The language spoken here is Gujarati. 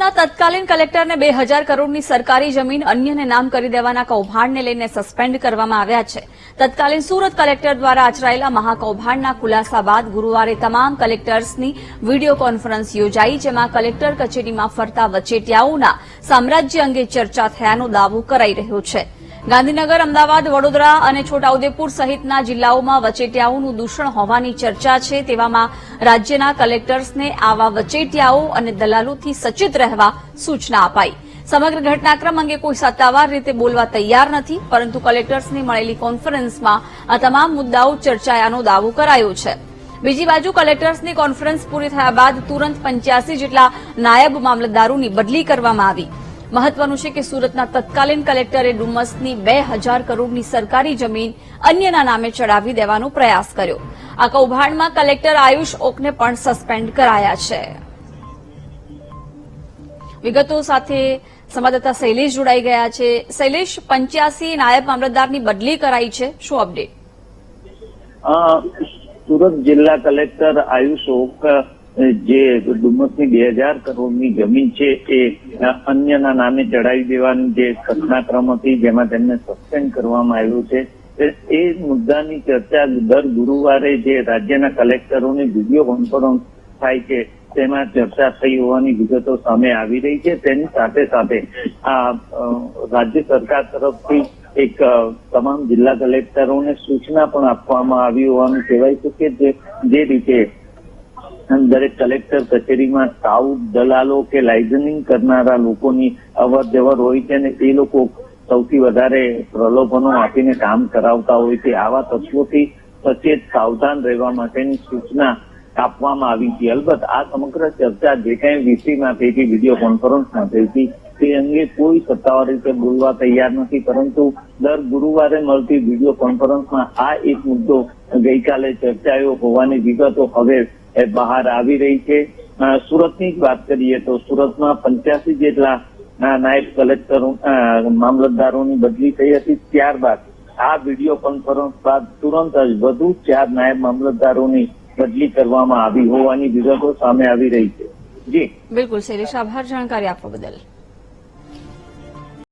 સુરતના તત્કાલીન કલેક્ટરને બે હજાર કરોડની સરકારી જમીન અન્યને નામ કરી દેવાના કૌભાંડને લઈને સસ્પેન્ડ કરવામાં આવ્યા છે. તત્કાલીન સુરત કલેક્ટર દ્વારા આચરાયેલા મહાકૌભાંડના ખુલાસા બાદ ગુરુવારે તમામ કલેક્ટર્સની વીડિયો કોન્ફરન્સ યોજાઈ, જેમાં કલેક્ટર કચેરીમાં ફરતા વચેટિયાઓના સામ્રાજ્ય અંગે ચર્ચા થયાનો દાવો કરાઈ રહ્યો છે. ગાંધીનગર, અમદાવાદ, વડોદરા અને છોટાઉદેપુર સહિતના જિલ્લાઓમાં વચેટિયાઓનું દૂષણ હોવાની ચર્ચા છે. તેવામાં રાજ્યના કલેક્ટર્સને આવા વચેટિયાઓ અને દલાલોથી સચેત રહેવા સૂચના અપાઈ. સમગ્ર ઘટનાક્રમ અંગે કોઈ સત્તાવાર રીતે બોલવા તૈયાર નથી, પરંતુ કલેક્ટર્સની મળેલી કોન્ફરન્સમાં આ તમામ મુદ્દાઓ ચર્ચાયાનો દાવો કરાયો છે. બીજી બાજુ કલેક્ટર્સની કોન્ફરન્સ પૂરી થયા બાદ તુરંત પંચ્યાસી જેટલા નાયબ મામલતદારોની બદલી કરવામાં આવી. મહત્વનું છે કે સુરતના તત્કાલીન કલેક્ટરે ડુમસની બે હજાર કરોડની સરકારી જમીન અન્યના નામે ચડાવી દેવાનો પ્રયાસ કર્યો. આ કૌભાંડમાં કલેક્ટર આયુષ ઓકને પણ સસ્પેન્ડ કરાયા છે. વિગતો સાથે સંવાદદાતા શૈલેષ જોડાઈ ગયા છે. શૈલેષ, પંચ્યાસી નાયબ મામલતદારની બદલી કરાઈ છે. શું અપડેટ? સુરત જિલ્લા કલેક્ટર આયુષ ઓક જે ડુમસની બે હજાર કરોડની જમીન છે એ અન્યના નામે ચડાવી દેવાની જે ઘટનાક્રમ હતી જેમાં તેમને સસ્પેન્ડ કરવામાં આવ્યું છે. એ- મુદ્દાની ચર્ચા દર ગુરુવારે જે રાજ્યના કલેક્ટરોની વીડિયો કોન્ફરન્સ થાય છે, તેમાં ચર્ચા થઈ હોવાની વિગતો સામે આવી રહી છે. તેની સાથે સાથે આ રાજ્ય સરકાર તરફથી એક તમામ જિલ્લા કલેક્ટરોને સૂચના પણ આપવામાં આવી હોવાનું કહેવાય છે કે જે રીતે દરેક કલેક્ટર કચેરીમાં સ્કાઉટ દલાલો કે લાઇઝનિંગ કરનારા લોકોની અવર જવર હોય છે અને એ લોકો સૌથી વધારે પ્રલોભનો આપીને કામ કરાવતા હોય છે. આવા તત્વોથી સચેત સાવધાન રહેવા માટેની સૂચના આપવામાં આવી હતી અલબત્ત આ સમગ્ર ચર્ચા જે કાંઈ વીસીમાં થઈ હતી વીડિયો કોન્ફરન્સમાં થઈ હતી, તે અંગે કોઈ સત્તાવાર રીતે બોલવા તૈયાર નથી. પરંતુ દર ગુરુવારે મળતી વીડિયો કોન્ફરન્સમાં આ એક મુદ્દો ગઈકાલે ચર્ચાયો હોવાની વિગતો હવે બહાર આવી રહી છે. સુરતની જ વાત કરીએ તો સુરતમાં પંચ્યાસી જેટલા નાયબ કલેક્ટરો મામલતદારોની બદલી થઈ હતી. ત્યારબાદ આ વીડિયો કોન્ફરન્સ બાદ તુરંત જ વધુ ચાર નાયબ મામલતદારોની બદલી કરવામાં આવી હોવાની વિગતો સામે આવી રહી છે. જી. બિલકુલ શૈલેષ, આભાર. જાણકારી આપવા બદલ.